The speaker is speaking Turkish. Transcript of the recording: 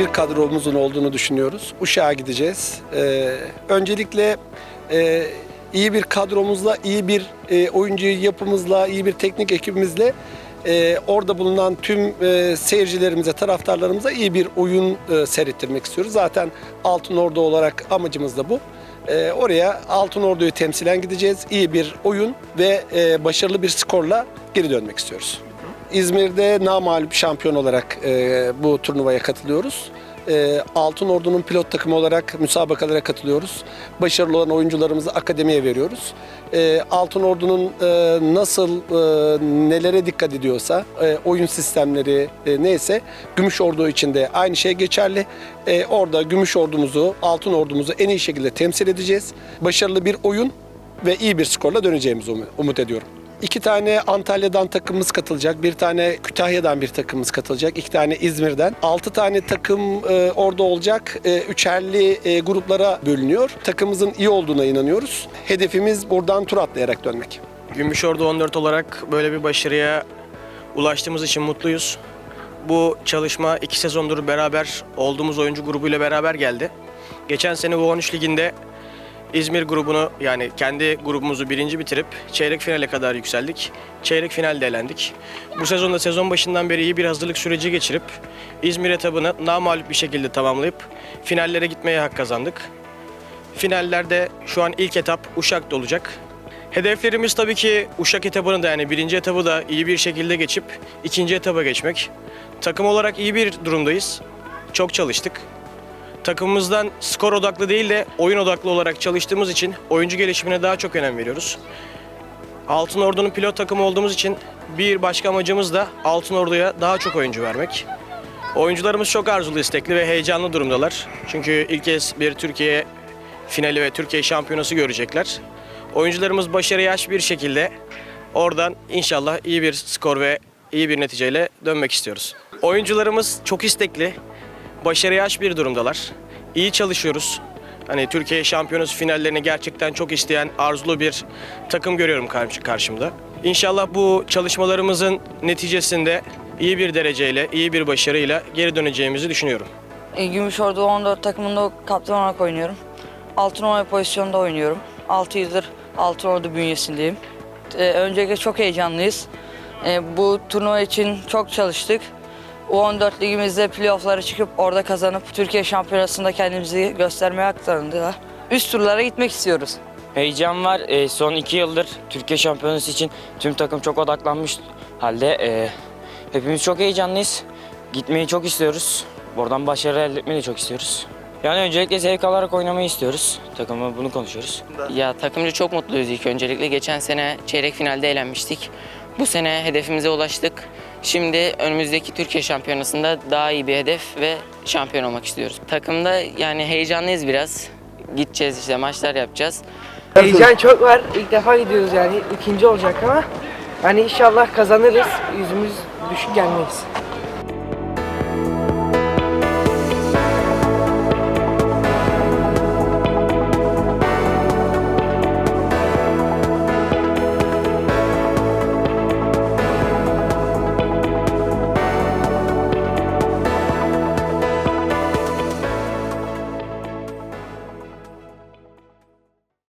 bir kadromuzun olduğunu düşünüyoruz. Uşak'a gideceğiz. Ee, öncelikle e, iyi bir kadromuzla, iyi bir e, oyuncu yapımızla, iyi bir teknik ekibimizle e, orada bulunan tüm e, seyircilerimize, taraftarlarımıza iyi bir oyun e, seyrettirmek istiyoruz. Zaten Altın Ordu olarak amacımız da bu. E, oraya Altın Ordu'yu temsilen gideceğiz. İyi bir oyun ve e, başarılı bir skorla geri dönmek istiyoruz. İzmir'de namağlup şampiyon olarak e, bu turnuvaya katılıyoruz. E, Altın Ordu'nun pilot takımı olarak müsabakalara katılıyoruz. Başarılı olan oyuncularımızı akademiye veriyoruz. E, Altın Ordu'nun e, nasıl e, nelere dikkat ediyorsa, e, oyun sistemleri e, neyse Gümüş Ordu için de aynı şey geçerli. E, orada Gümüş Ordumuzu, Altın Ordumuzu en iyi şekilde temsil edeceğiz. Başarılı bir oyun ve iyi bir skorla döneceğimizi umu- umut ediyorum. İki tane Antalya'dan takımımız katılacak, bir tane Kütahya'dan bir takımımız katılacak, iki tane İzmir'den. Altı tane takım e, orada olacak, e, üçerli e, gruplara bölünüyor. Takımımızın iyi olduğuna inanıyoruz. Hedefimiz buradan tur atlayarak dönmek. Gümüşordu 14 olarak böyle bir başarıya ulaştığımız için mutluyuz. Bu çalışma iki sezondur beraber olduğumuz oyuncu grubuyla beraber geldi. Geçen sene U13 liginde İzmir grubunu yani kendi grubumuzu birinci bitirip çeyrek finale kadar yükseldik. Çeyrek finalde elendik. Bu sezonda sezon başından beri iyi bir hazırlık süreci geçirip İzmir etabını namağlup bir şekilde tamamlayıp finallere gitmeye hak kazandık. Finallerde şu an ilk etap Uşak'ta olacak. Hedeflerimiz tabii ki Uşak etabını da yani birinci etabı da iyi bir şekilde geçip ikinci etaba geçmek. Takım olarak iyi bir durumdayız. Çok çalıştık. Takımımızdan skor odaklı değil de oyun odaklı olarak çalıştığımız için oyuncu gelişimine daha çok önem veriyoruz. Altın Ordu'nun pilot takımı olduğumuz için bir başka amacımız da Altın Ordu'ya daha çok oyuncu vermek. Oyuncularımız çok arzulu, istekli ve heyecanlı durumdalar. Çünkü ilk kez bir Türkiye finali ve Türkiye şampiyonası görecekler. Oyuncularımız başarıya aç bir şekilde oradan inşallah iyi bir skor ve iyi bir neticeyle dönmek istiyoruz. Oyuncularımız çok istekli, başarıya aç bir durumdalar. İyi çalışıyoruz. Hani Türkiye şampiyonası finallerini gerçekten çok isteyen, arzulu bir takım görüyorum karşı- karşımda. İnşallah bu çalışmalarımızın neticesinde iyi bir dereceyle, iyi bir başarıyla geri döneceğimizi düşünüyorum. E, Gümüşordu 14 takımında kaptan olarak oynuyorum. Altın Ordu pozisyonda oynuyorum. 6 yıldır Altın Ordu bünyesindeyim. E, öncelikle çok heyecanlıyız. E, bu turnuva için çok çalıştık. U14 ligimizde playofflara çıkıp orada kazanıp Türkiye şampiyonasında kendimizi göstermeye aktarıldılar. Üst turlara gitmek istiyoruz. Heyecan var. Ee, son iki yıldır Türkiye Şampiyonası için tüm takım çok odaklanmış halde ee, hepimiz çok heyecanlıyız. Gitmeyi çok istiyoruz. Buradan başarı elde etmeyi de çok istiyoruz. Yani öncelikle zevk alarak oynamayı istiyoruz. Takımla bunu konuşuyoruz. Ya takımca çok mutluyuz ilk öncelikle. Geçen sene çeyrek finalde elenmiştik. Bu sene hedefimize ulaştık. Şimdi önümüzdeki Türkiye Şampiyonası'nda daha iyi bir hedef ve şampiyon olmak istiyoruz. Takımda yani heyecanlıyız biraz. Gideceğiz işte maçlar yapacağız. Heyecan çok var. İlk defa gidiyoruz yani. ikinci olacak ama hani inşallah kazanırız. Yüzümüz düşük gelmeyiz.